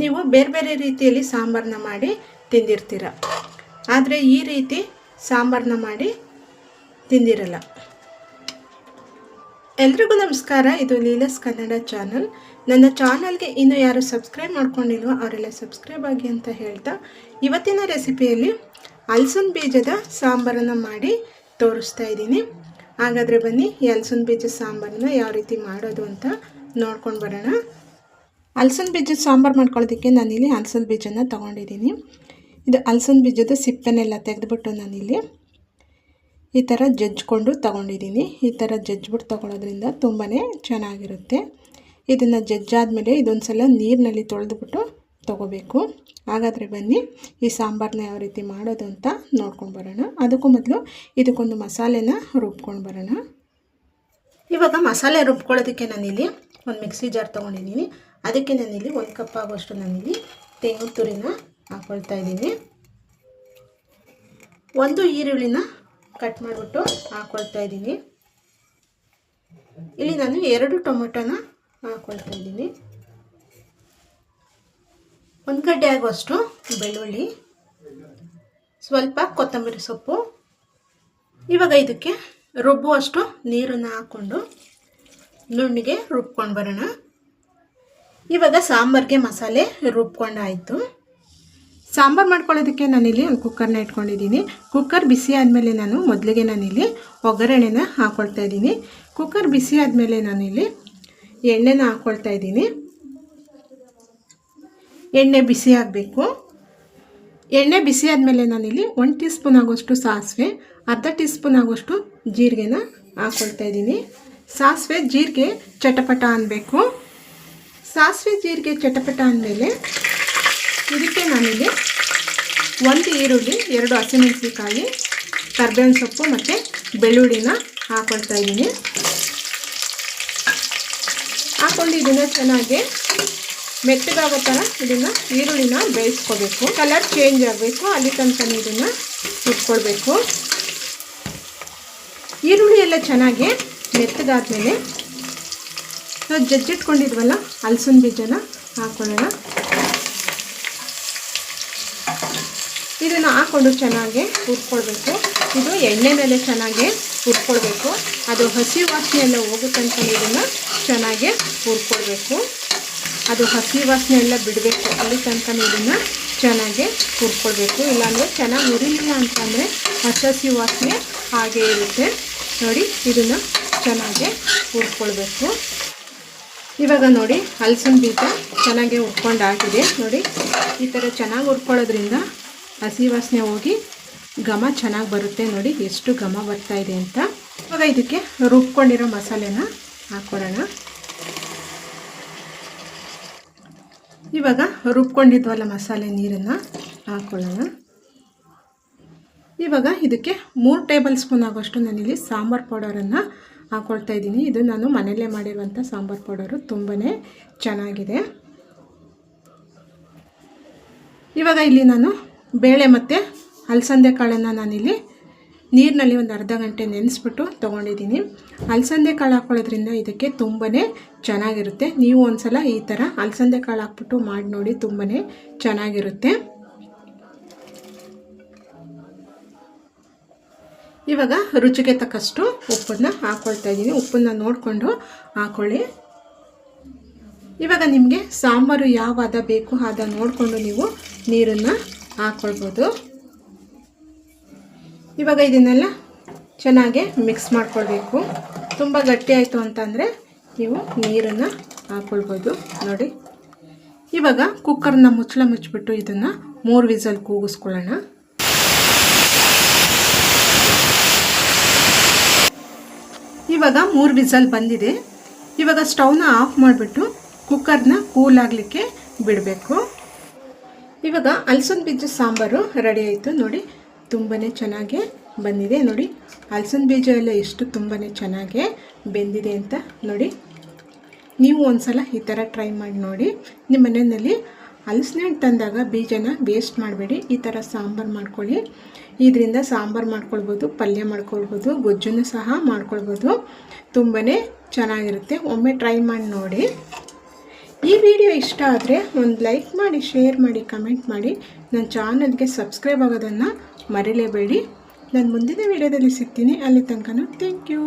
ನೀವು ಬೇರೆ ಬೇರೆ ರೀತಿಯಲ್ಲಿ ಸಾಂಬಾರನ್ನ ಮಾಡಿ ತಿಂದಿರ್ತೀರ. ಆದರೆ ಈ ರೀತಿ ಸಾಂಬಾರನ್ನ ಮಾಡಿ ತಿಂದಿರಲ್ಲ. ಎಲ್ರಿಗೂ ನಮಸ್ಕಾರ. ಇದು ಲೀಲಸ್ ಕನ್ನಡ ಚಾನಲ್. ನನ್ನ ಚಾನಲ್ಗೆ ಇನ್ನೂ ಯಾರು ಸಬ್ಸ್ಕ್ರೈಬ್ ಮಾಡ್ಕೊಂಡಿಲ್ವೋ ಅವರೆಲ್ಲ ಸಬ್ಸ್ಕ್ರೈಬ್ ಆಗಿ ಅಂತ ಹೇಳ್ತಾ ಇವತ್ತಿನ ರೆಸಿಪಿಯಲ್ಲಿ ಹಲ್ಸನ್ ಬೀಜದ ಸಾಂಬಾರನ್ನು ಮಾಡಿ ತೋರಿಸ್ತಾ ಇದ್ದೀನಿ. ಹಾಗಾದರೆ ಬನ್ನಿ ಈ ಹಲ್ಸನ್ ಬೀಜ ಸಾಂಬಾರನ್ನ ಯಾವ ರೀತಿ ಮಾಡೋದು ಅಂತ ನೋಡ್ಕೊಂಡು ಬರೋಣ. ಹಲ್ಸನ್ ಬೀಜದ ಸಾಂಬಾರು ಮಾಡ್ಕೊಳ್ಳೋದಕ್ಕೆ ನಾನಿಲ್ಲಿ ಹಲ್ಸನ್ ಬೀಜನ ತೊಗೊಂಡಿದ್ದೀನಿ. ಇದು ಹಲ್ಸನ್ ಬೀಜದ ಸಿಪ್ಪೆನೆಲ್ಲ ತೆಗೆದುಬಿಟ್ಟು ನಾನಿಲ್ಲಿ ಈ ಥರ ಜಜ್ಜಿಕೊಂಡು ತಗೊಂಡಿದ್ದೀನಿ. ಈ ಥರ ಜಜ್ಜಿಬಿಟ್ಟು ತೊಗೊಳೋದ್ರಿಂದ ತುಂಬಾ ಚೆನ್ನಾಗಿರುತ್ತೆ. ಇದನ್ನು ಜಜ್ಜಾದಮೇಲೆ ಇದೊಂದು ಸಲ ನೀರಿನಲ್ಲಿ ತೊಳೆದುಬಿಟ್ಟು ತೊಗೋಬೇಕು. ಹಾಗಾದರೆ ಬನ್ನಿ, ಈ ಸಾಂಬಾರನ್ನ ಯಾವ ರೀತಿ ಮಾಡೋದು ಅಂತ ನೋಡ್ಕೊಂಡು ಬರೋಣ. ಅದಕ್ಕೂ ಮೊದಲು ಇದಕ್ಕೊಂದು ಮಸಾಲೆನ ರುಬ್ಕೊಂಡು ಬರೋಣ. ಇವಾಗ ಮಸಾಲೆ ರುಬ್ಕೊಳ್ಳೋದಕ್ಕೆ ನಾನಿಲ್ಲಿ ಒಂದು ಮಿಕ್ಸಿ ಜಾರ್ ತೊಗೊಂಡಿದ್ದೀನಿ. ಅದಕ್ಕೆ ನಾನಿಲ್ಲಿ ಒಂದು ಕಪ್ ಆಗುವಷ್ಟು ನಾನಿಲ್ಲಿ ತೆಂಗು ತುರಿನ ಹಾಕ್ಕೊಳ್ತಾ ಇದ್ದೀನಿ. ಒಂದು ಈರುಳ್ಳಿನ ಕಟ್ ಮಾಡಿಬಿಟ್ಟು ಹಾಕ್ಕೊಳ್ತಾ ಇದ್ದೀನಿ. ಇಲ್ಲಿ ನಾನು ಎರಡು ಟೊಮೆಟೊನ ಹಾಕ್ಕೊಳ್ತಾ ಇದ್ದೀನಿ. ಒಂದು ಗಡ್ಡೆ ಆಗುವಷ್ಟು ಬೆಳ್ಳುಳ್ಳಿ, ಸ್ವಲ್ಪ ಕೊತ್ತಂಬರಿ ಸೊಪ್ಪು, ಇವಾಗ ಇದಕ್ಕೆ ರುಬ್ಬುವಷ್ಟು ನೀರನ್ನು ಹಾಕ್ಕೊಂಡು ನುಣ್ಣಿಗೆ ರುಬ್ಕೊಂಡು ಬರೋಣ. ಇವಾಗ ಸಾಂಬಾರಿಗೆ ಮಸಾಲೆ ರುಬ್ಕೊಂಡಾಯಿತು. ಸಾಂಬಾರು ಮಾಡ್ಕೊಳ್ಳೋದಕ್ಕೆ ನಾನಿಲ್ಲಿ ಒಂದು ಕುಕ್ಕರ್ನ ಇಟ್ಕೊಂಡಿದ್ದೀನಿ. ಕುಕ್ಕರ್ ಬಿಸಿ ಆದಮೇಲೆ ನಾನು ಮೊದಲಿಗೆ ನಾನಿಲ್ಲಿ ಒಗ್ಗರಣೆನ ಹಾಕ್ಕೊಳ್ತಾ ಇದ್ದೀನಿ. ಕುಕ್ಕರ್ ಬಿಸಿ ಆದಮೇಲೆ ನಾನಿಲ್ಲಿ ಎಣ್ಣೆನ ಹಾಕ್ಕೊಳ್ತಾ ಇದ್ದೀನಿ. ಎಣ್ಣೆ ಬಿಸಿ ಆಗಬೇಕು. ಎಣ್ಣೆ ಬಿಸಿ ಆದಮೇಲೆ ನಾನಿಲ್ಲಿ ಒನ್ ಟೀ ಸ್ಪೂನ್ ಆಗೋಷ್ಟು ಸಾಸಿವೆ, ಅರ್ಧ ಟೀ ಸ್ಪೂನ್ ಆಗೋಷ್ಟು ಜೀರಿಗೆನ ಹಾಕ್ಕೊಳ್ತಾ ಇದ್ದೀನಿ. ಸಾಸಿವೆ ಜೀರಿಗೆ ಚಟಪಟ ಅನ್ನಬೇಕು ಸಾಸಿವೆ ಜೀರಿಗೆ ಚಟಪಟ ಅಂದಮೇಲೆ ಇದಕ್ಕೆ ನಾನಿಲ್ಲಿ ಒಂದು ಈರುಳ್ಳಿ, ಎರಡು ಹಸಿಮೆಣಸಿನಕಾಯಿ, ಕರ್ಬೇವಿನ ಸೊಪ್ಪು ಮತ್ತು ಬೆಳ್ಳುಳ್ಳಿನ ಹಾಕೊಳ್ತಾ ಇದ್ದೀನಿ. ಹಾಕ್ಕೊಂಡು ಇದನ್ನು ಚೆನ್ನಾಗಿ ಮೆತ್ತಗಾಗೋ ಥರ ಇದನ್ನು ಈರುಳ್ಳಿನ ಬೇಯಿಸ್ಕೋಬೇಕು. ಕಲರ್ ಚೇಂಜ್ ಆಗಬೇಕು, ಅಲ್ಲಿ ತನಕ ಇದನ್ನು ಇಟ್ಕೊಳ್ಬೇಕು. ಈರುಳ್ಳಿ ಎಲ್ಲ ಚೆನ್ನಾಗಿ ಮೆತ್ತಗಾದ್ಮೇಲೆ ನಾವು ಜಜ್ಜಿಟ್ಕೊಂಡಿದ್ವಲ್ಲ ಹಲಸಿನ ಬೀಜನ ಹಾಕ್ಕೊಳ್ಳೋಣ ಇದನ್ನು ಹಾಕ್ಕೊಂಡು ಚೆನ್ನಾಗಿ ಹುರ್ಕೊಳ್ಬೇಕು. ಇದು ಎಣ್ಣೆ ಮೇಲೆ ಚೆನ್ನಾಗಿ ಹುರ್ಕೊಳ್ಬೇಕು. ಅದು ಹಸಿ ವಾಸನೆ ಎಲ್ಲ ಹೋಗೋ ತನಕ ಇದನ್ನು ಚೆನ್ನಾಗಿ ಹುರ್ಕೊಳ್ಬೇಕು. ಅದು ಹಸಿ ವಾಸನೆ ಎಲ್ಲ ಬಿಡಬೇಕು ಅಲ್ಲಿ ತನಕ ಇದನ್ನು ಚೆನ್ನಾಗಿ ಹುರ್ಕೊಳ್ಬೇಕು. ಇಲ್ಲಾಂದರೆ ಚೆನ್ನಾಗಿ ಹುರಿಲಿಲ್ಲ ಅಂತಂದರೆ ಹಸಿ ವಾಸನೆ ಹಾಗೇ ಇರುತ್ತೆ. ನೋಡಿ, ಇದನ್ನು ಚೆನ್ನಾಗಿ ಹುರ್ಕೊಳ್ಬೇಕು. ಇವಾಗ ನೋಡಿ ಹಲಸಿನ ಬೀಜ ಚೆನ್ನಾಗಿ ಹುರ್ಕೊಂಡಾಗಿದೆ ನೋಡಿ, ಈ ಥರ ಚೆನ್ನಾಗಿ ಹುರ್ಕೊಳ್ಳೋದ್ರಿಂದ ಹಸಿ ವಾಸನೆ ಹೋಗಿ ಘಮ ಚೆನ್ನಾಗಿ ಬರುತ್ತೆ. ನೋಡಿ, ಎಷ್ಟು ಘಮ ಬರ್ತಾ ಇದೆ ಅಂತ. ಇವಾಗ ಇದಕ್ಕೆ ರುಬ್ಕೊಂಡಿರೋ ಮಸಾಲೆನ ಹಾಕ್ಕೊಡೋಣ ಇವಾಗ ರುಬ್ಕೊಂಡಿದ್ವಲ್ಲ ಮಸಾಲೆ ನೀರನ್ನು ಹಾಕ್ಕೊಳ್ಳೋಣ ಇವಾಗ ಇದಕ್ಕೆ ಮೂರು ಟೇಬಲ್ ಸ್ಪೂನ್ ಆಗೋಷ್ಟು ನಾನಿಲ್ಲಿ ಸಾಂಬಾರು ಪೌಡರನ್ನು ಹಾಕ್ಕೊಳ್ತಾ ಇದ್ದೀನಿ. ಇದು ನಾನು ಮನೆಯಲ್ಲೇ ಮಾಡಿರುವಂಥ ಸಾಂಬಾರು ಪೌಡರು. ತುಂಬಾ ಚೆನ್ನಾಗಿದೆ. ಇವಾಗ ಇಲ್ಲಿ ನಾನು ಬೇಳೆ ಮತ್ತು ಅಲಸಂದೆ ಕಾಳನ್ನು ನಾನಿಲ್ಲಿ ನೀರಿನಲ್ಲಿ ಒಂದು ಅರ್ಧ ಗಂಟೆ ನೆನೆಸ್ಬಿಟ್ಟು ತೊಗೊಂಡಿದ್ದೀನಿ. ಅಲಸಂದೆ ಕಾಳು ಹಾಕ್ಕೊಳ್ಳೋದ್ರಿಂದ ಇದಕ್ಕೆ ತುಂಬಾ ಚೆನ್ನಾಗಿರುತ್ತೆ. ನೀವು ಒಂದು ಸಲ ಈ ಥರ ಅಲಸಂದೆ ಕಾಳು ಹಾಕ್ಬಿಟ್ಟು ಮಾಡಿ ನೋಡಿ ತುಂಬಾ ಚೆನ್ನಾಗಿರುತ್ತೆ. ಇವಾಗ ರುಚಿಗೆ ತಕ್ಕಷ್ಟು ಉಪ್ಪನ್ನು ಹಾಕ್ಕೊಳ್ತಾ ಇದ್ದೀನಿ. ಉಪ್ಪನ್ನು ನೋಡಿಕೊಂಡು ಹಾಕೊಳ್ಳಿ. ಇವಾಗ ನಿಮಗೆ ಸಾಂಬಾರು ಯಾವಾದ ಬೇಕು ಆದ ನೋಡಿಕೊಂಡು ನೀವು ನೀರನ್ನು ಹಾಕ್ಕೊಳ್ಬೋದು ಇವಾಗ ಇದನ್ನೆಲ್ಲ ಚೆನ್ನಾಗಿ ಮಿಕ್ಸ್ ಮಾಡ್ಕೊಳ್ಬೇಕು. ತುಂಬ ಗಟ್ಟಿ ಆಯಿತು ಅಂತಂದರೆ ನೀವು ನೀರನ್ನು ಹಾಕ್ಕೊಳ್ಬೋದು ನೋಡಿ. ಇವಾಗ ಕುಕ್ಕರ್ನ ಮುಚ್ಚಳ ಮುಚ್ಚಿಬಿಟ್ಟು ಇದನ್ನು ಮೂರು ವಿಸಲ್ ಕೂಗಿಸ್ಕೊಳ್ಳೋಣ. ಇವಾಗ ಮೂರು ವಿಸಲ್ ಬಂದಿದೆ. ಇವಾಗ ಸ್ಟವ್ನ ಆಫ್ ಮಾಡಿಬಿಟ್ಟು ಕುಕ್ಕರ್ನ ಕೂಲ್ ಆಗಲಿಕ್ಕೆ ಬಿಡಬೇಕು. ಇವಾಗ ಅಲಸನ್ ಬೀಜ ಸಾಂಬಾರು ರೆಡಿ ಆಯಿತು ನೋಡಿ. ತುಂಬಾ ಚೆನ್ನಾಗಿ ಬಂದಿದೆ ನೋಡಿ. ಅಲಸನ್ ಬೀಜ ಎಲ್ಲ ಎಷ್ಟು ತುಂಬಾ ಚೆನ್ನಾಗಿ ಬೆಂದಿದೆ ಅಂತ ನೋಡಿ. ನೀವು ಒಂದು ಸಲ ಈ ಥರ ಟ್ರೈ ಮಾಡಿ ನೋಡಿ. ನಿಮ್ಮ ಮನೆಯಲ್ಲಿ ಹಲಸಿನ ತಂದಾಗ ಬೀಜನ ವೇಸ್ಟ್ ಮಾಡಬೇಡಿ. ಈ ಥರ ಸಾಂಬಾರು ಮಾಡ್ಕೊಳ್ಳಿ. ಇದರಿಂದ ಸಾಂಬಾರು ಮಾಡ್ಕೊಳ್ಬೋದು, ಪಲ್ಯ ಮಾಡ್ಕೊಳ್ಬೋದು ಗೊಜ್ಜನ್ನು ಸಹ ಮಾಡ್ಕೊಳ್ಬೋದು. ತುಂಬಾ ಚೆನ್ನಾಗಿರುತ್ತೆ. ಒಮ್ಮೆ ಟ್ರೈ ಮಾಡಿ ನೋಡಿ. ಈ ವಿಡಿಯೋ ಇಷ್ಟ ಆದರೆ ಒಂದು ಲೈಕ್ ಮಾಡಿ ಶೇರ್ ಮಾಡಿ ಕಮೆಂಟ್ ಮಾಡಿ. ನನ್ನ ಚಾನಲ್ಗೆ ಸಬ್ಸ್ಕ್ರೈಬ್ ಆಗೋದನ್ನು ಮರಿಲೇಬೇಡಿ. ನಾನು ಮುಂದಿನ ವಿಡಿಯೋದಲ್ಲಿ ಸಿಗ್ತೀನಿ. ಅಲ್ಲಿ ತನಕ ಥ್ಯಾಂಕ್ ಯು